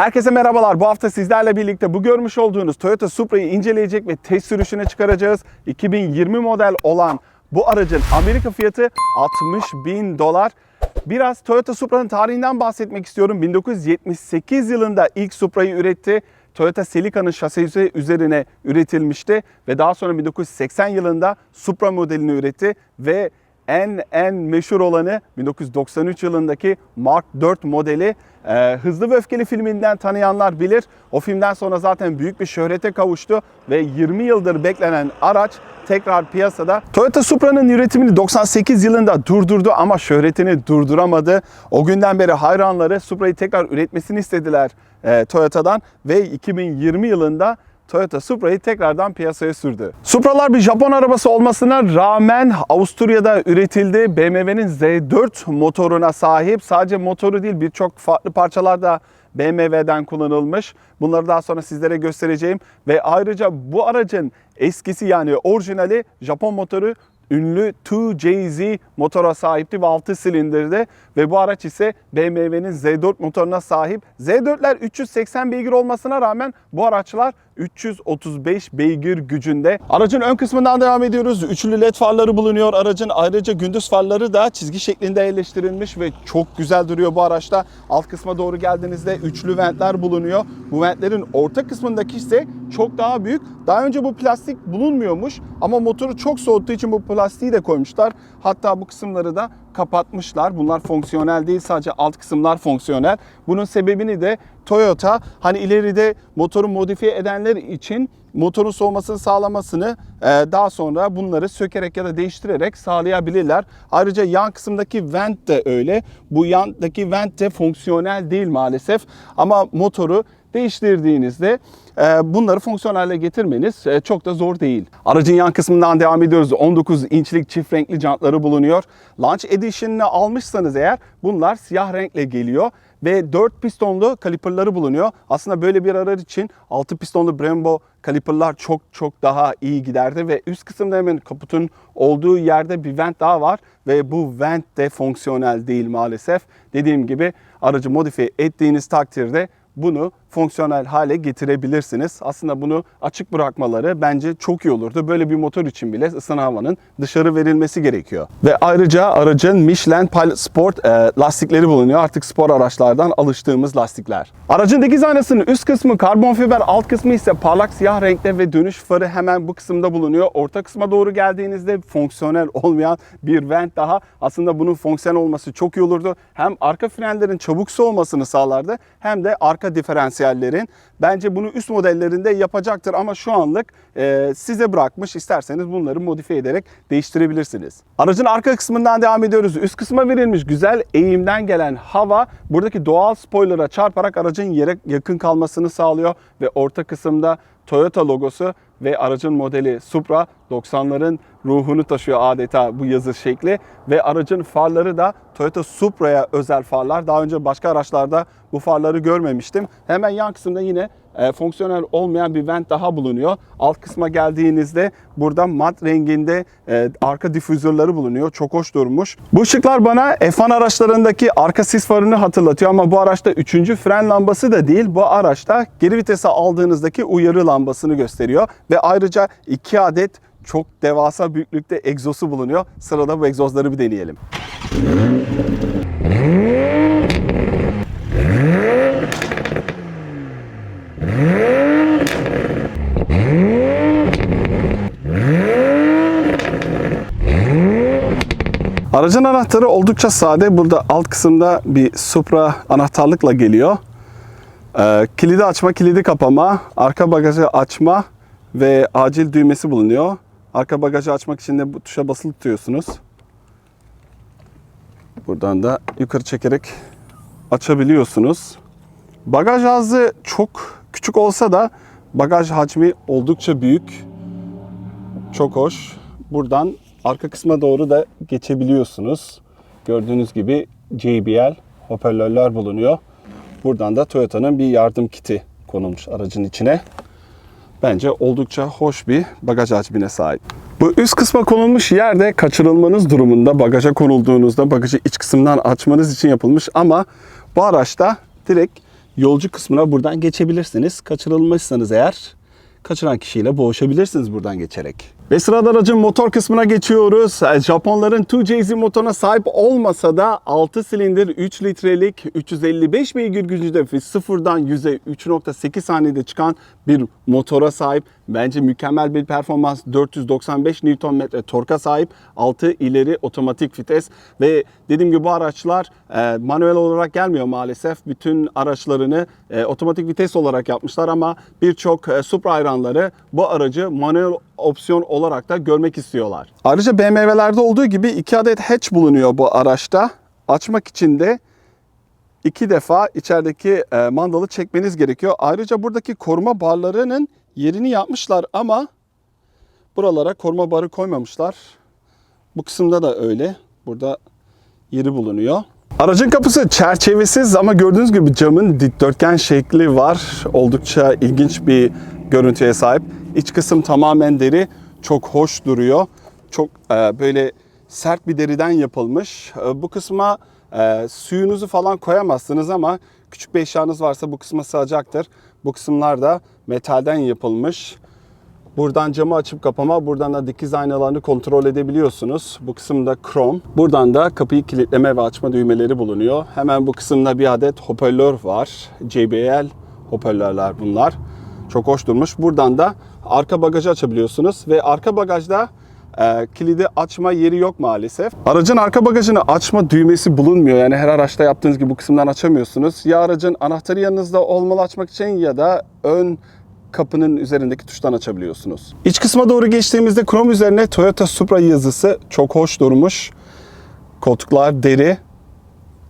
Herkese merhabalar. Bu hafta sizlerle birlikte bu görmüş olduğunuz Toyota Supra'yı inceleyecek ve test sürüşüne çıkaracağız. 2020 model olan bu aracın Amerika fiyatı 60 bin dolar. Biraz Toyota Supra'nın tarihinden bahsetmek istiyorum. 1978 yılında ilk Supra'yı üretti. Toyota Celica'nın şasisi üzerine üretilmişti ve daha sonra 1980 yılında Supra modelini üretti ve en en meşhur olanı 1993 yılındaki Mark 4 modeli. Ee, Hızlı ve Öfkeli filminden tanıyanlar bilir. O filmden sonra zaten büyük bir şöhrete kavuştu ve 20 yıldır beklenen araç tekrar piyasada. Toyota Supra'nın üretimini 98 yılında durdurdu ama şöhretini durduramadı. O günden beri hayranları Supra'yı tekrar üretmesini istediler e, Toyota'dan ve 2020 yılında Toyota Supra'yı tekrardan piyasaya sürdü. Supra'lar bir Japon arabası olmasına rağmen Avusturya'da üretildi. BMW'nin Z4 motoruna sahip. Sadece motoru değil birçok farklı parçalar da BMW'den kullanılmış. Bunları daha sonra sizlere göstereceğim. Ve ayrıca bu aracın eskisi yani orijinali Japon motoru ünlü 2JZ motora sahipti ve 6 silindirdi ve bu araç ise BMW'nin Z4 motoruna sahip. Z4'ler 380 beygir olmasına rağmen bu araçlar 335 beygir gücünde. Aracın ön kısmından devam ediyoruz. Üçlü led farları bulunuyor. Aracın ayrıca gündüz farları da çizgi şeklinde yerleştirilmiş ve çok güzel duruyor bu araçta. Alt kısma doğru geldiğinizde üçlü ventler bulunuyor. Bu ventlerin orta kısmındaki ise çok daha büyük. Daha önce bu plastik bulunmuyormuş ama motoru çok soğuttuğu için bu plastiği de koymuşlar. Hatta bu kısımları da kapatmışlar. Bunlar fonksiyonel değil sadece alt kısımlar fonksiyonel. Bunun sebebini de Toyota hani ileride motoru modifiye edenler için motorun soğumasını sağlamasını e, daha sonra bunları sökerek ya da değiştirerek sağlayabilirler. Ayrıca yan kısımdaki vent de öyle. Bu yandaki vent de fonksiyonel değil maalesef. Ama motoru değiştirdiğinizde e, bunları fonksiyonelle getirmeniz e, çok da zor değil. Aracın yan kısmından devam ediyoruz. 19 inçlik çift renkli jantları bulunuyor. Launch Edition'ını almışsanız eğer bunlar siyah renkle geliyor ve 4 pistonlu kaliperleri bulunuyor. Aslında böyle bir araç için 6 pistonlu Brembo kaliperler çok çok daha iyi giderdi ve üst kısımda hemen kaputun olduğu yerde bir vent daha var ve bu vent de fonksiyonel değil maalesef. Dediğim gibi aracı modifiye ettiğiniz takdirde bunu fonksiyonel hale getirebilirsiniz. Aslında bunu açık bırakmaları bence çok iyi olurdu. Böyle bir motor için bile ısınan havanın dışarı verilmesi gerekiyor. Ve ayrıca aracın Michelin Pilot Sport e, lastikleri bulunuyor. Artık spor araçlardan alıştığımız lastikler. Aracın dikiz aynasının üst kısmı karbon fiber, alt kısmı ise parlak siyah renkte ve dönüş farı hemen bu kısımda bulunuyor. Orta kısma doğru geldiğinizde fonksiyonel olmayan bir vent daha. Aslında bunun fonksiyonel olması çok iyi olurdu. Hem arka frenlerin çabuk soğumasını sağlardı hem de arka diferansiyellerin. Bence bunu üst modellerinde yapacaktır ama şu anlık e, size bırakmış. İsterseniz bunları modifiye ederek değiştirebilirsiniz. Aracın arka kısmından devam ediyoruz. Üst kısma verilmiş güzel eğimden gelen hava buradaki doğal spoiler'a çarparak aracın yere yakın kalmasını sağlıyor ve orta kısımda Toyota logosu ve aracın modeli Supra 90'ların ruhunu taşıyor adeta bu yazı şekli ve aracın farları da Toyota Supra'ya özel farlar. Daha önce başka araçlarda bu farları görmemiştim. Hemen yan kısımda yine e, fonksiyonel olmayan bir vent daha bulunuyor. Alt kısma geldiğinizde burada mat renginde e, arka difüzörleri bulunuyor. Çok hoş durmuş. Bu ışıklar bana F1 araçlarındaki arka sis farını hatırlatıyor ama bu araçta 3. fren lambası da değil. Bu araçta geri vitese aldığınızdaki uyarı lambasını gösteriyor ve ayrıca 2 adet çok devasa büyüklükte egzosu bulunuyor. Sırada bu egzozları bir deneyelim. Aracın anahtarı oldukça sade. Burada alt kısımda bir Supra anahtarlıkla geliyor. Ee, kilidi açma, kilidi kapama, arka bagajı açma ve acil düğmesi bulunuyor. Arka bagajı açmak için de bu tuşa basılı tutuyorsunuz. Buradan da yukarı çekerek açabiliyorsunuz. Bagaj ağzı çok küçük olsa da bagaj hacmi oldukça büyük. Çok hoş. Buradan arka kısma doğru da geçebiliyorsunuz. Gördüğünüz gibi JBL hoparlörler bulunuyor. Buradan da Toyota'nın bir yardım kiti konulmuş aracın içine. Bence oldukça hoş bir bagaj hacmine sahip. Bu üst kısma konulmuş yerde kaçırılmanız durumunda bagaja konulduğunuzda bagajı iç kısımdan açmanız için yapılmış ama bu araçta direkt yolcu kısmına buradan geçebilirsiniz. Kaçırılmışsanız eğer kaçıran kişiyle boğuşabilirsiniz buradan geçerek. Ve sırada aracın motor kısmına geçiyoruz. E, Japonların 2JZ motoruna sahip olmasa da 6 silindir 3 litrelik 355 beygir gücünde ve sıfırdan 100'e 3.8 saniyede çıkan bir motora sahip. Bence mükemmel bir performans. 495 Nm torka sahip. 6 ileri otomatik vites ve dediğim gibi bu araçlar e, manuel olarak gelmiyor maalesef. Bütün araçlarını e, otomatik vites olarak yapmışlar ama birçok Supra hayranları bu aracı manuel opsiyon olarak da görmek istiyorlar. Ayrıca BMW'lerde olduğu gibi iki adet hatch bulunuyor bu araçta. Açmak için de iki defa içerideki e, mandalı çekmeniz gerekiyor. Ayrıca buradaki koruma barlarının yerini yapmışlar ama buralara koruma barı koymamışlar. Bu kısımda da öyle. Burada yeri bulunuyor. Aracın kapısı çerçevesiz ama gördüğünüz gibi camın dikdörtgen şekli var. Oldukça ilginç bir görüntüye sahip. İç kısım tamamen deri. Çok hoş duruyor. Çok e, böyle sert bir deriden yapılmış. E, bu kısma e, suyunuzu falan koyamazsınız ama küçük bir eşyanız varsa bu kısma sığacaktır. Bu kısımlar da metalden yapılmış. Buradan camı açıp kapama, buradan da dikiz aynalarını kontrol edebiliyorsunuz. Bu kısımda krom. Buradan da kapıyı kilitleme ve açma düğmeleri bulunuyor. Hemen bu kısımda bir adet hoparlör var. JBL hoparlörler bunlar. Çok hoş durmuş. Buradan da arka bagajı açabiliyorsunuz ve arka bagajda e, kilidi açma yeri yok maalesef. Aracın arka bagajını açma düğmesi bulunmuyor. Yani her araçta yaptığınız gibi bu kısımdan açamıyorsunuz. Ya aracın anahtarı yanınızda olmalı açmak için ya da ön kapının üzerindeki tuştan açabiliyorsunuz. İç kısma doğru geçtiğimizde krom üzerine Toyota Supra yazısı çok hoş durmuş. Koltuklar deri.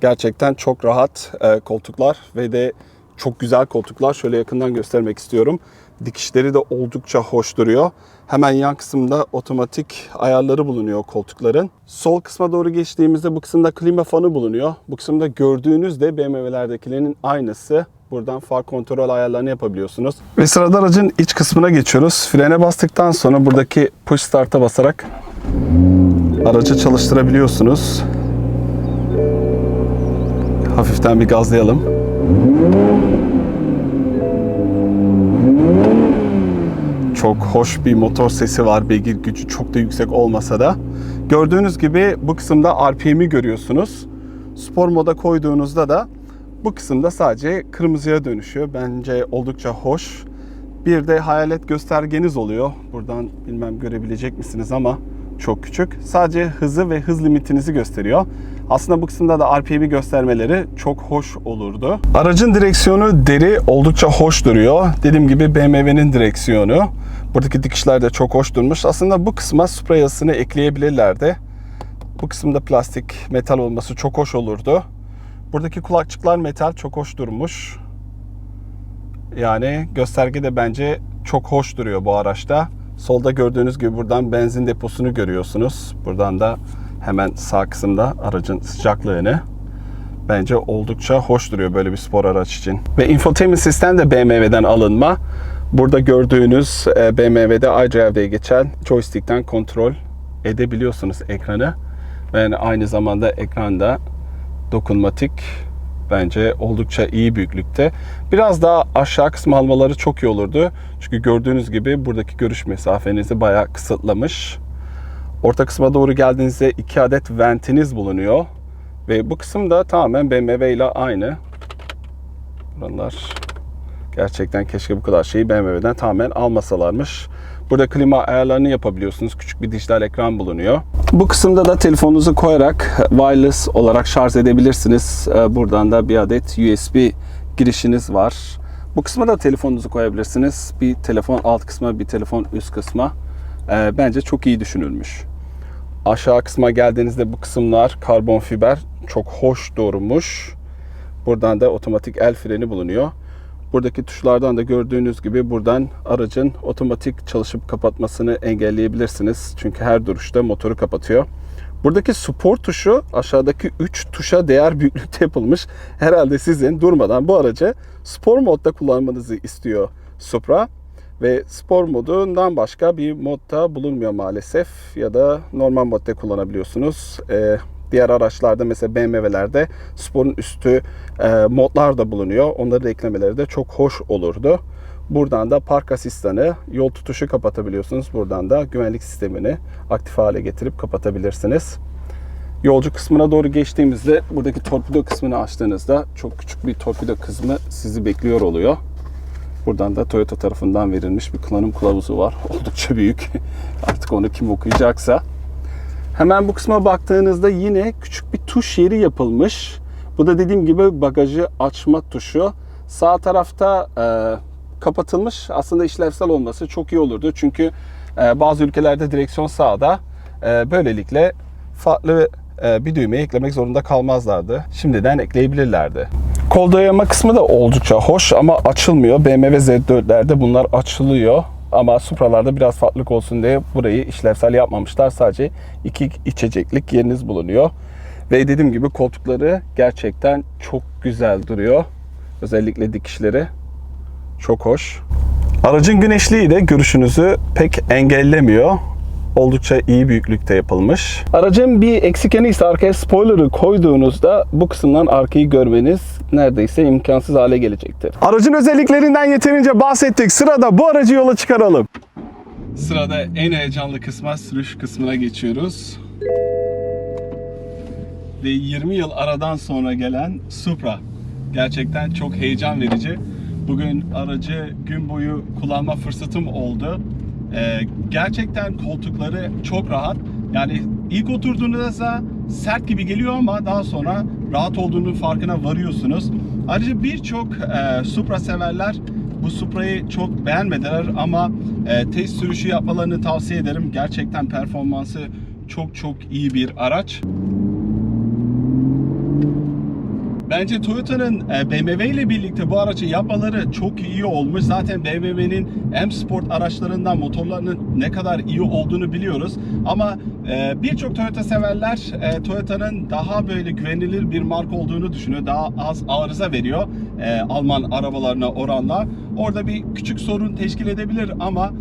Gerçekten çok rahat e, koltuklar ve de çok güzel koltuklar. Şöyle yakından göstermek istiyorum. Dikişleri de oldukça hoş duruyor. Hemen yan kısımda otomatik ayarları bulunuyor koltukların. Sol kısma doğru geçtiğimizde bu kısımda klima fanı bulunuyor. Bu kısımda gördüğünüz de BMW'lerdekilerin aynısı. Buradan far kontrol ayarlarını yapabiliyorsunuz. Ve sırada aracın iç kısmına geçiyoruz. Frene bastıktan sonra buradaki push start'a basarak aracı çalıştırabiliyorsunuz. Hafiften bir gazlayalım. Çok hoş bir motor sesi var. Beygir gücü çok da yüksek olmasa da. Gördüğünüz gibi bu kısımda RPM'i görüyorsunuz. Spor moda koyduğunuzda da bu kısımda sadece kırmızıya dönüşüyor. Bence oldukça hoş. Bir de hayalet göstergeniz oluyor. Buradan bilmem görebilecek misiniz ama çok küçük. Sadece hızı ve hız limitinizi gösteriyor. Aslında bu kısımda da RPM'i göstermeleri çok hoş olurdu. Aracın direksiyonu deri oldukça hoş duruyor. Dediğim gibi BMW'nin direksiyonu. Buradaki dikişler de çok hoş durmuş. Aslında bu kısma Supra yazısını ekleyebilirlerdi. Bu kısımda plastik, metal olması çok hoş olurdu. Buradaki kulakçıklar metal çok hoş durmuş. Yani gösterge de bence çok hoş duruyor bu araçta. Solda gördüğünüz gibi buradan benzin deposunu görüyorsunuz. Buradan da hemen sağ kısımda aracın sıcaklığını. Bence oldukça hoş duruyor böyle bir spor araç için. Ve infotainment sistem de BMW'den alınma. Burada gördüğünüz e, BMW'de iDrive diye geçen joystick'ten kontrol edebiliyorsunuz ekranı. Ve yani aynı zamanda ekranda dokunmatik bence oldukça iyi büyüklükte. Biraz daha aşağı kısmı almaları çok iyi olurdu. Çünkü gördüğünüz gibi buradaki görüş mesafenizi bayağı kısıtlamış. Orta kısma doğru geldiğinizde iki adet ventiniz bulunuyor. Ve bu kısım da tamamen BMW ile aynı. Buralar gerçekten keşke bu kadar şeyi BMW'den tamamen almasalarmış. Burada klima ayarlarını yapabiliyorsunuz. Küçük bir dijital ekran bulunuyor. Bu kısımda da telefonunuzu koyarak wireless olarak şarj edebilirsiniz. Ee, Buradan da bir adet USB girişiniz var. Bu kısma da telefonunuzu koyabilirsiniz. Bir telefon alt kısma, bir telefon üst kısma. Ee, Bence çok iyi düşünülmüş. Aşağı kısma geldiğinizde bu kısımlar karbon fiber çok hoş durmuş. Buradan da otomatik el freni bulunuyor. Buradaki tuşlardan da gördüğünüz gibi buradan aracın otomatik çalışıp kapatmasını engelleyebilirsiniz. Çünkü her duruşta motoru kapatıyor. Buradaki spor tuşu aşağıdaki 3 tuşa değer büyüklükte yapılmış. Herhalde sizin durmadan bu aracı spor modda kullanmanızı istiyor Supra. Ve spor modundan başka bir modda bulunmuyor maalesef. Ya da normal modda kullanabiliyorsunuz. Ee, diğer araçlarda mesela BMW'lerde sporun üstü e, modlar da bulunuyor. Onları da eklemeleri de çok hoş olurdu. Buradan da park asistanı, yol tutuşu kapatabiliyorsunuz. Buradan da güvenlik sistemini aktif hale getirip kapatabilirsiniz. Yolcu kısmına doğru geçtiğimizde buradaki torpido kısmını açtığınızda çok küçük bir torpido kısmı sizi bekliyor oluyor. Buradan da Toyota tarafından verilmiş bir kullanım kılavuzu var. Oldukça büyük. Artık onu kim okuyacaksa. Hemen bu kısma baktığınızda yine küçük bir tuş yeri yapılmış. Bu da dediğim gibi bagajı açma tuşu. Sağ tarafta e, kapatılmış. Aslında işlevsel olması çok iyi olurdu. Çünkü e, bazı ülkelerde direksiyon sağda. E, böylelikle farklı e, bir düğmeyi eklemek zorunda kalmazlardı. Şimdiden ekleyebilirlerdi. Kol dayama kısmı da oldukça hoş ama açılmıyor. BMW Z4'lerde bunlar açılıyor. Ama Supra'larda biraz farklılık olsun diye burayı işlevsel yapmamışlar. Sadece iki içeceklik yeriniz bulunuyor. Ve dediğim gibi koltukları gerçekten çok güzel duruyor. Özellikle dikişleri çok hoş. Aracın güneşliği de görüşünüzü pek engellemiyor. Oldukça iyi büyüklükte yapılmış. Aracın bir eksik ise arkaya spoiler'ı koyduğunuzda bu kısımdan arkayı görmeniz neredeyse imkansız hale gelecektir. Aracın özelliklerinden yeterince bahsettik. Sırada bu aracı yola çıkaralım. Sırada en heyecanlı kısma, sürüş kısmına geçiyoruz. Ve 20 yıl aradan sonra gelen Supra. Gerçekten çok heyecan verici. Bugün aracı gün boyu kullanma fırsatım oldu. Ee, gerçekten koltukları çok rahat. Yani ilk oturduğunuzda sert gibi geliyor ama daha sonra rahat olduğunun farkına varıyorsunuz. Ayrıca birçok e, Supra severler bu Supra'yı çok beğenmediler ama e, test sürüşü yapmalarını tavsiye ederim. Gerçekten performansı çok çok iyi bir araç. Bence Toyota'nın e, BMW ile birlikte bu aracı yapmaları çok iyi olmuş. Zaten BMW'nin M Sport araçlarından motorlarının ne kadar iyi olduğunu biliyoruz. Ama e, birçok Toyota severler e, Toyota'nın daha böyle güvenilir bir marka olduğunu düşünüyor. Daha az arıza veriyor Alman arabalarına oranla. Orada bir küçük sorun teşkil edebilir ama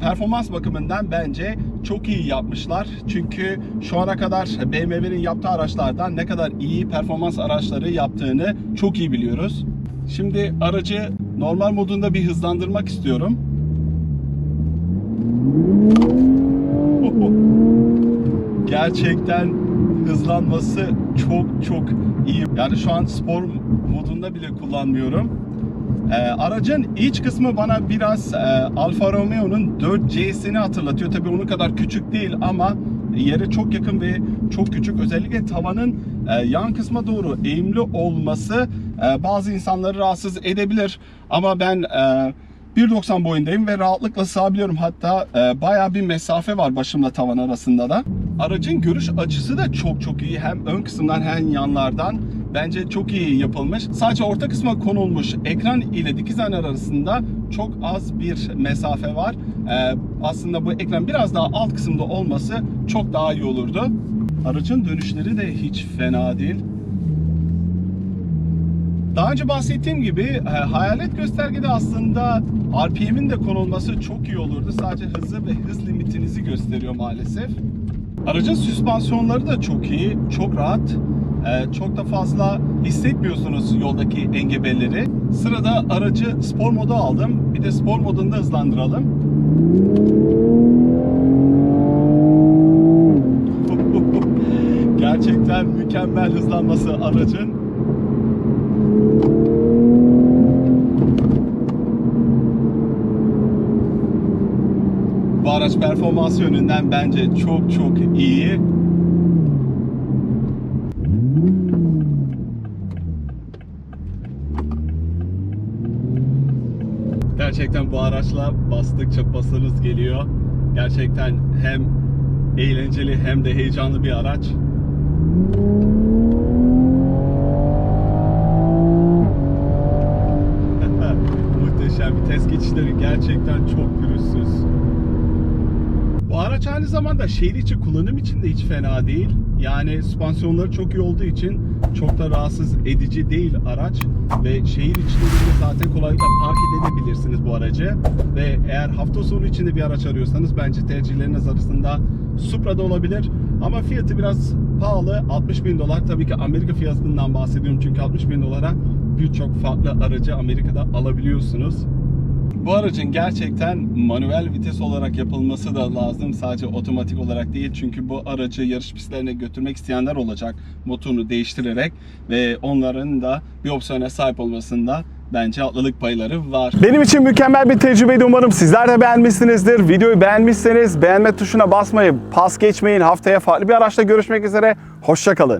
performans bakımından bence çok iyi yapmışlar. Çünkü şu ana kadar BMW'nin yaptığı araçlardan ne kadar iyi performans araçları yaptığını çok iyi biliyoruz. Şimdi aracı normal modunda bir hızlandırmak istiyorum. Gerçekten hızlanması çok çok iyi. Yani şu an spor modunda bile kullanmıyorum. Ee, aracın iç kısmı bana biraz e, Alfa Romeo'nun 4C'sini hatırlatıyor. Tabii onun kadar küçük değil ama yere çok yakın ve çok küçük. Özellikle tavanın e, yan kısma doğru eğimli olması e, bazı insanları rahatsız edebilir. Ama ben e, 1.90 boyundayım ve rahatlıkla sığabiliyorum. Hatta e, bayağı bir mesafe var başımla tavan arasında da. Aracın görüş açısı da çok çok iyi. Hem ön kısımdan hem yanlardan. Bence çok iyi yapılmış. Sadece orta kısma konulmuş ekran ile dikiz ayna arasında çok az bir mesafe var. Ee, aslında bu ekran biraz daha alt kısımda olması çok daha iyi olurdu. Aracın dönüşleri de hiç fena değil. Daha önce bahsettiğim gibi e, hayalet göstergede aslında RPM'in de konulması çok iyi olurdu. Sadece hızı ve hız limitinizi gösteriyor maalesef. Aracın süspansiyonları da çok iyi, çok rahat. Ee, çok da fazla hissetmiyorsunuz yoldaki engebelleri. Sırada aracı spor moda aldım. Bir de spor modunda hızlandıralım. Gerçekten mükemmel hızlanması aracın. Bu araç performansı yönünden bence çok çok iyi. Gerçekten bu araçla bastıkça basınız geliyor. Gerçekten hem eğlenceli hem de heyecanlı bir araç. içleri gerçekten çok pürüzsüz. Bu araç aynı zamanda şehir içi kullanım için de hiç fena değil. Yani süspansiyonları çok iyi olduğu için çok da rahatsız edici değil araç. Ve şehir içlerinde zaten kolaylıkla park edebilirsiniz bu aracı. Ve eğer hafta sonu içinde bir araç arıyorsanız bence tercihleriniz arasında Supra da olabilir. Ama fiyatı biraz pahalı. 60 bin dolar. Tabii ki Amerika fiyatından bahsediyorum. Çünkü 60 bin dolara birçok farklı aracı Amerika'da alabiliyorsunuz. Bu aracın gerçekten manuel vites olarak yapılması da lazım. Sadece otomatik olarak değil. Çünkü bu aracı yarış pistlerine götürmek isteyenler olacak. Motorunu değiştirerek ve onların da bir opsiyona sahip olmasında bence haklılık payları var. Benim için mükemmel bir tecrübeydi. Umarım sizler de beğenmişsinizdir. Videoyu beğenmişseniz beğenme tuşuna basmayı pas geçmeyin. Haftaya farklı bir araçla görüşmek üzere. Hoşçakalın.